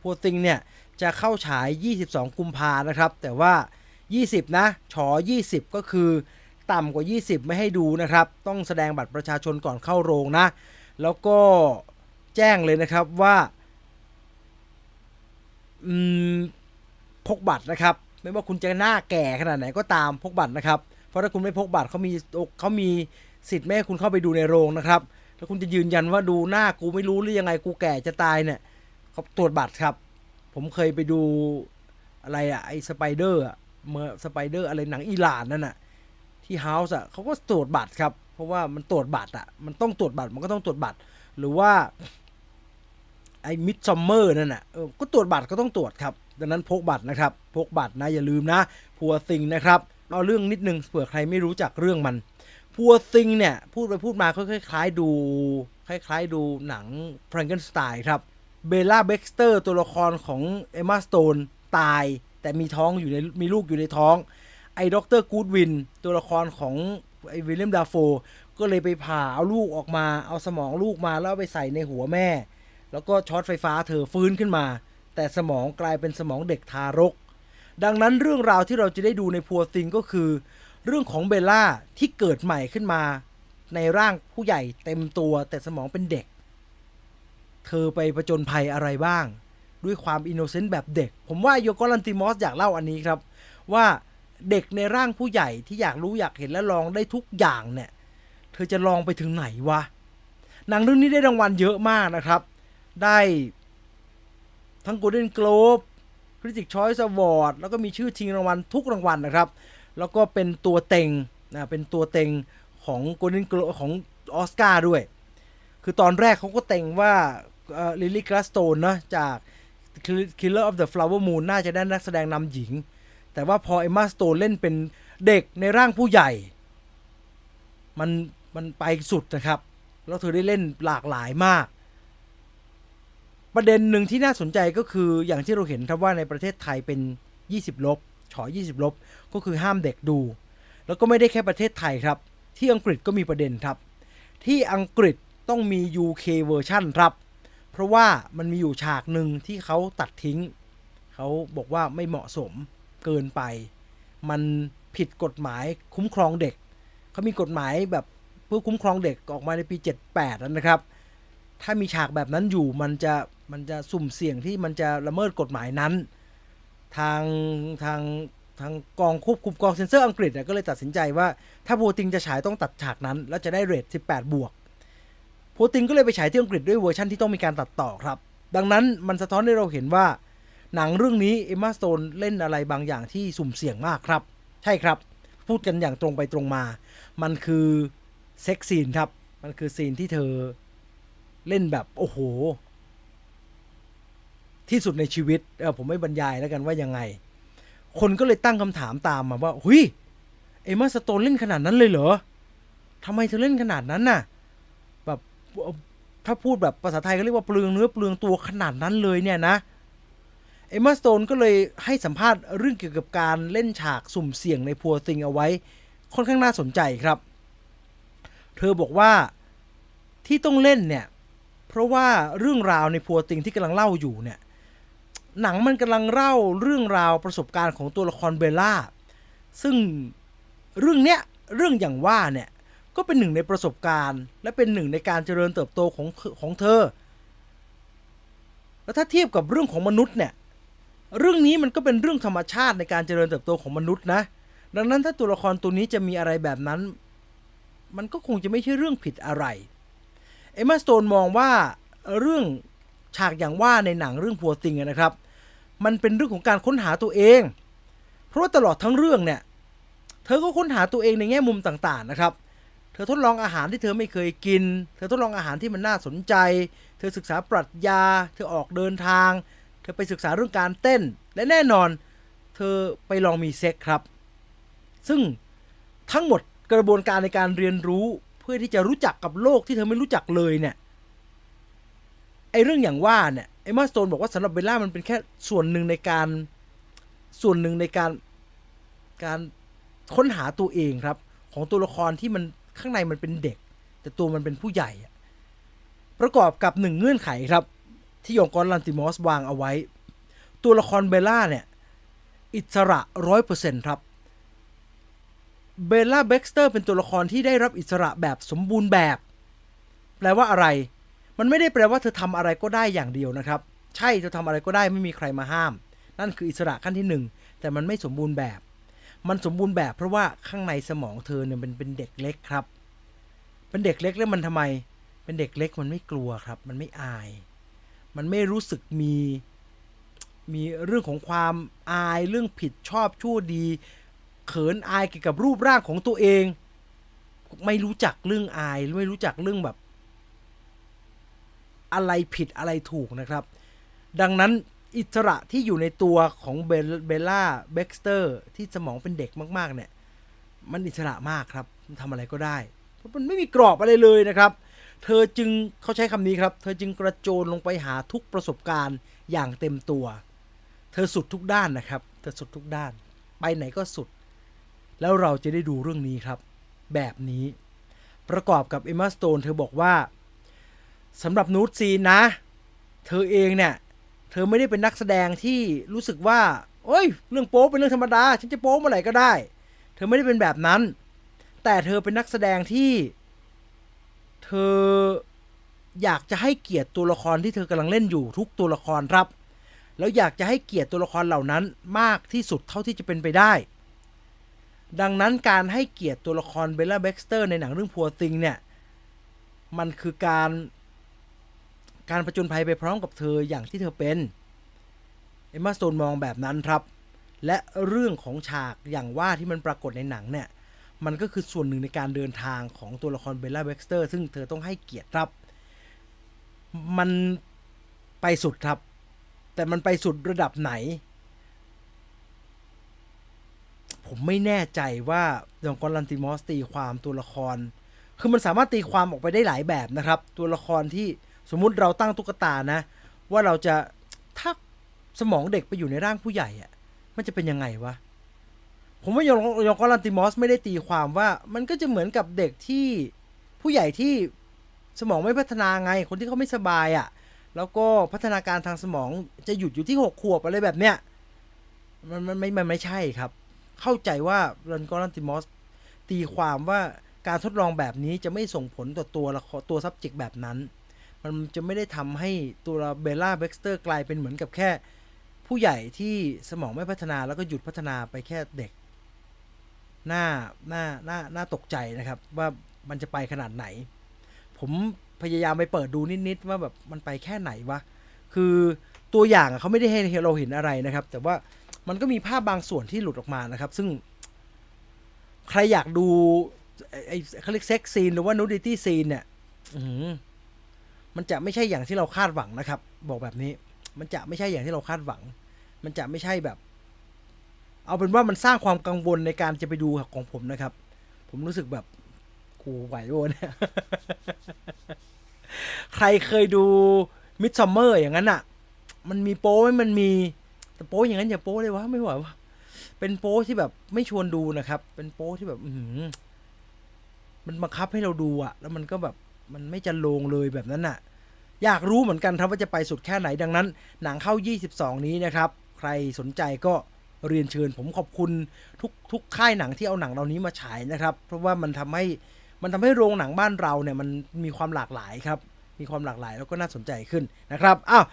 พัวติงเนี่ยจะเข้าฉาย 22 กุมภานะครับ แต่ว่า 20 นะฉอ20 ก็คือต่ำกว่า 20 ไม่ให้ดูนะครับ ต้องแสดงบัตรประชาชนก่อนเข้าโรงนะ แล้วก็แจ้งเลยนะครับว่าพกบัตรนะครับ ไม่ว่าคุณจะหน้าแก่ขนาดไหนก็ตามพกบัตรนะครับ เพราะถ้าคุณไม่พกบัตรเขามีเขามีสิทธิ์ไม่ให้คุณเข้าไปดูในโรงนะครับถ้าคุณจะยืนยันว่าดูหน้ากูไม่รู้หรือยังไงกูแก่จะตายเนี่ย เขาตรวจบัตรครับ ผมเคยไปดูอะไรอะไอสไปเดอร์อะเมื่อสไปเดอร์อะไรหนังอิหร่านนั่นอะที่เฮาส์อะเขาก็ตรวจบัตรครับ เพราะว่ามันตรวจบัตรอะมันต้องตรวจบัตรมันก็ต้องตรวจบัตร หรือว่าไอ้มิดซัมเมอร์นั่นน่ะเออก็ตรวจบัตรก็ต้องตรวจครับ ดังนั้นพกบัตรนะครับพกบัตรนะอย่าลืมนะพัวซิงนะครับเอาเรื่องนิดนึงเผื่อใครไม่รู้จักเรื่องมันพัวซิงเนี่ยพูดไปพูดมาก็คล้ายๆดู คล้ายๆดูหนัง Frankenstein ครับ เบลล่าเบ็กสเตอร์ตัวละครของเอมมาสโตนตาย แต่มีท้องอยู่ในมีลูกอยู่ในท้อง ไอ้ด็อกเตอร์กูดวินตัวละครของไอ้วิลเลียมดาโฟก็เลยไปผ่าเอาลูกออกมาเอาสมองลูกมาแล้วไปใส่ในหัวแม่ แล้วก็ช็อตไฟฟ้าเธอฟื้นขึ้นมา แต่สมองกลายเป็นสมองเด็กทารก ดังนั้นเรื่องราวที่เราจะได้ดูในพัวติงก็คือ เรื่องของเบลล่าที่เกิดใหม่ขึ้นมา ในร่างผู้ใหญ่เต็มตัวแต่สมองเป็นเด็ก เธอไปประจนภัยอะไรบ้าง ด้วยความอินโนเซนต์แบบเด็ก ผมว่าโยโกลันติมอสอยากเล่าอันนี้ครับ ว่าเด็กในร่างผู้ใหญ่ที่อยากรู้อยากเห็นและลองได้ทุกอย่างเนี่ย เธอจะลองไปถึงไหนวะหนังเรื่องนี้ได้รางวัลเยอะมากนะครับ ได้ทั้ง Golden Globe Critic Choice Award แล้วก็มีชื่อชิงรางวัลทุกรางวัลนะครับ แล้วก็เป็นตัวเต็งนะเป็นตัวเต็งของ Golden Globe ของออสการ์ด้วย คือตอนแรกเขาก็เต็งว่า ลิลลี่กลาสโตนนะจาก Killer of the Flower Moon น่าจะได้นักแสดงนำหญิง แต่ว่าพอเอมมาสโตนเล่นเป็นเด็กในร่างผู้ใหญ่ มันมันไปสุดนะครับ แล้วเธอได้เล่นหลากหลายมาก ประเด็นหนึ่งที่น่าสนใจก็คืออย่างที่เราเห็นครับว่าในประเทศไทยเป็น 20 ลบฉอ20 ลบ ก็คือห้ามเด็กดู แล้วก็ไม่ได้แค่ประเทศไทยครับ ที่อังกฤษก็มีประเด็นครับ ที่อังกฤษต้องมี UK เวอร์ชั่นครับ เพราะว่ามันมีอยู่ฉากหนึ่งที่เขาตัดทิ้ง เขาบอกว่าไม่เหมาะสมเกินไป มันผิดกฎหมายคุ้มครองเด็ก เขามีกฎหมายแบบเพื่อคุ้มครองเด็กออกมาในปี 78แล้วนะครับ ถ้ามีฉากแบบนั้นอยู่มันจะมันจะสุ่มเสี่ยงที่มันจะละเมิดกฎหมายนั้น ทางทางทางกองควบคุมกองเซ็นเซอร์อังกฤษก็เลยตัดสินใจว่าถ้าโพติงจะฉายต้องตัดฉากนั้น แล้วจะได้เรท18 บวก พติงก็เลยไปฉายที่อังกฤษด้วยเวอร์ชันที่ต้องมีการตัดต่อครับ ดังนั้นมันสะท้อนให้เราเห็นว่า หนังเรื่องนี้เอมมาสโตนเล่นอะไรบางอย่างที่สุ่มเสี่ยงมากครับ ใช่ครับ พูดกันอย่างตรงไปตรงมา มันคือเซ็กซีนครับ มันคือซีนที่เธอเล่นแบบโอ้โห ที่สุดในชีวิตเออผมไม่บรรยายแล้วกันว่ายังไง คนก็เลยตั้งคำถามตามมาว่า หุยเอมมาสโตนเล่นขนาดนั้นเลยเหรอทำไมเธอเล่นขนาดนั้นน่ะ ถ้าพูดแบบภาษาไทยก็เรียกว่าเปลืองเนื้อเปลืองตัวขนาดนั้นเลยเนี่ยนะ เอมมาสโตนก็เลยให้สัมภาษณ์เรื่องเกี่ยวกับการเล่นฉากสุ่มเสี่ยงในพัวติงเอาไว้ ค่อนข้างน่าสนใจครับ เธอบอกว่าที่ต้องเล่นเนี่ย เพราะว่าเรื่องราวในพัวติงที่กำลังเล่าอยู่เนี่ย หนังมันกำลังเล่าเรื่องราวประสบการณ์ของตัวละครเบลล่า ซึ่งเรื่องเนี้ยเรื่องอย่างว่าเนี่ย ก็เป็นหนึ่งในประสบการณ์ และเป็นหนึ่งในการเจริญเติบโตของของเธอ แล้วถ้าเทียบกับเรื่องของมนุษย์เนี่ยเรื่องนี้มันก็เป็นเรื่องธรรมชาติในการเจริญเติบโตของมนุษย์นะ ดังนั้นถ้าตัวละครตัวนี้จะมีอะไรแบบนั้น มันก็คงจะไม่ใช่เรื่องผิดอะไร เอมมาสโตนมองว่าเรื่องฉากอย่างว่าในหนังเรื่องพัวติงนะครับ มันเป็นเรื่องของการค้นหาตัวเอง เพราะว่าตลอดทั้งเรื่องเนี่ย เธอก็ค้นหาตัวเองในแง่มุมต่างๆนะครับ เธอทดลองอาหารที่เธอไม่เคยกิน เธอทดลองอาหารที่มันน่าสนใจ เธอศึกษาปรัชญา เธอออกเดินทาง เธอไปศึกษาเรื่องการเต้น และแน่นอน เธอไปลองมีเซ็กครับ ซึ่งทั้งหมดกระบวนการในการเรียนรู้เพื่อที่จะรู้จักกับโลกที่เธอไม่รู้จักเลยเนี่ย ไอเรื่องอย่างว่าเนี่ยเอมมาสโตนบอกว่าสำหรับเบลล่ามันเป็นแค่ส่วนหนึ่งในการส่วนหนึ่งในการการค้นหาตัวเองครับ ของตัวละครที่มัน ข้างในมันเป็นเด็ก แต่ตัวมันเป็นผู้ใหญ่ ประกอบกับหนึ่งเงื่อนไขครับ ที่ยองกอนลันติมอสวางเอาไว้ ตัวละครเบลล่าเนี่ย อิสระร้อยเปอร์เซ็นต์ครับเบลล่าเบ็กสเตอร์เป็นตัวละครที่ได้รับอิสระแบบสมบูรณ์แบบ แปลว่าอะไร มันไม่ได้แปลว่าเธอทำอะไรก็ได้อย่างเดียวนะครับ ใช่เธอทำอะไรก็ได้ไม่มีใครมาห้าม นั่นคืออิสระขั้นที่หนึ่งแต่มันไม่สมบูรณ์แบบ มันสมบูรณ์แบบเพราะว่าข้างในสมองเธอเนี่ยเป็นเป็นเด็กเล็กครับ เป็นเด็กเล็กแล้วมันทำไม เป็นเด็กเล็กมันไม่กลัวครับ มันไม่อาย มันไม่รู้สึกมีมีเรื่องของความอายเรื่องผิดชอบชั่วดี เขินอายเกี่ยวกับรูปร่างของตัวเอง ไม่รู้จักเรื่องอายไม่รู้จักเรื่องแบบ อะไรผิดอะไรถูกนะครับ ดังนั้น อิสระที่อยู่ในตัวของเบลล่าเบ็กสเตอร์ที่สมองเป็นเด็กมาก ๆ เนี่ย มันอิสระมากครับทำอะไรก็ได้ เพราะมันไม่มีกรอบอะไรเลยนะครับ เธอจึงเขาใช้คำนี้ครับ เธอจึงกระโจนลงไปหาทุกประสบการณ์อย่างเต็มตัว เธอสุดทุกด้านนะครับ เธอสุดทุกด้าน ไปไหนก็สุด แล้วเราจะได้ดูเรื่องนี้ครับ แบบนี้ ประกอบกับเอมมาสโตนเธอบอกว่าสำหรับนูตซีนนะ เธอเองเนี่ย เธอไม่ได้เป็นนักแสดงที่รู้สึกว่าโอ้ย เรื่องโป๊เป็นเรื่องธรรมดา ฉันจะโป๊เมื่อไหร่ก็ได้ เธอไม่ได้เป็นแบบนั้น แต่เธอเป็นนักแสดงที่ เธออยากจะให้เกียรติตัวละครที่เธอกำลังเล่นอยู่ทุกตัวละครครับ แล้วอยากจะให้เกียรติตัวละครเหล่านั้นมากที่สุดเท่าที่จะเป็นไปได้ ดังนั้นการให้เกียรติตัวละครเบลล่าเบ็กสเตอร์ในหนังเรื่องพัวติงเนี่ย มันคือการ การประจนภัยไปพร้อมกับเธออย่างที่เธอเป็น เอมมาสโตนมองแบบนั้นครับ และเรื่องของฉากอย่างว่าที่มันปรากฏในหนังเนี่ย มันก็คือส่วนหนึ่งในการเดินทางของตัวละครเบลล่าเบ็กสเตอร์ซึ่งเธอต้องให้เกียรติครับ มันไปสุดครับ แต่มันไปสุดระดับไหน ผมไม่แน่ใจว่าดองกอนลันติมอสตีความตัวละคร คือมันสามารถตีความออกไปได้หลายแบบนะครับ ตัวละครที่ สมมุติเราตั้งตุ๊กตานะ ว่าเราจะถ้าสมองเด็กไปอยู่ในร่างผู้ใหญ่อะมันจะเป็นยังไงวะผมว่ายองยองกอลันติมอสไม่ได้ตีความว่า มันก็จะเหมือนกับเด็กที่ผู้ใหญ่ที่สมองไม่พัฒนาไง คนที่เขาไม่สบายอะ่ะ แล้วก็พัฒนาการทางสมองจะหยุดอยู่ที่หกขวบอะไรแบบเนี้ยมันมันไม่มันไม่ใช่ครับ เข้าใจว่ารันกอลันติมอสตีความว่าการทดลองแบบนี้จะไม่ส่งผลต่อตัวละครตัว subject แบบนั้น มันจะไม่ได้ทำให้ตัวเบลล่าเบ็กสเตอร์กลายเป็นเหมือนกับแค่ ผู้ใหญ่ที่สมองไม่พัฒนาแล้วก็หยุดพัฒนาไปแค่เด็ก หน้าหน้าหน้าหน้าตกใจนะครับ ว่ามันจะไปขนาดไหน ผมพยายามไปเปิดดูนิดๆว่าแบบมันไปแค่ไหนวะ คือตัวอย่างเขาไม่ได้ให้เราเห็นอะไรนะครับ แต่ว่ามันก็มีภาพบางส่วนที่หลุดออกมานะครับ ซึ่ง ใครอยากดูไอ้เขาเรียกเซ็กซีนหรือว่านูดิตี้ซีนเนี่ย มันจะไม่ใช่อย่างที่เราคาดหวังนะครับ บอกแบบนี้มันจะไม่ใช่อย่างที่เราคาดหวัง มันจะไม่ใช่แบบ เอาเป็นว่ามันสร้างความกังวลในการจะไปดูของผมนะครับ ผมรู้สึกแบบกูไหวโวะเนี่ยใครเคยดูมิดซัมเมอร์อย่างนั้นอะ มันมีโป้ไหมมันมีแต่โป้อย่างนั้นอย่าโป้เลยวะไม่ไหววะเป็นโป้ที่แบบไม่ชวนดูนะครับ เป็นโป้ที่แบบ อืมันบังคับให้เราดูอะแล้วมันก็แบบ มันไม่จะลงเลยแบบนั้นน่ะ อยากรู้เหมือนกันครับว่าจะไปสุดแค่ไหนดังนั้น หนังเข้า 22 นี้นะครับ ใครสนใจก็เรียนเชิญ ผมขอบคุณทุกทุกค่ายหนังที่เอาหนังเหล่านี้มาฉายนะครับ เพราะว่ามันทำให้มันทำให้โรงหนังบ้านเราเนี่ยมันมีความหลากหลายครับ มีความหลากหลายแล้วก็น่าสนใจขึ้นนะครับ อ้าว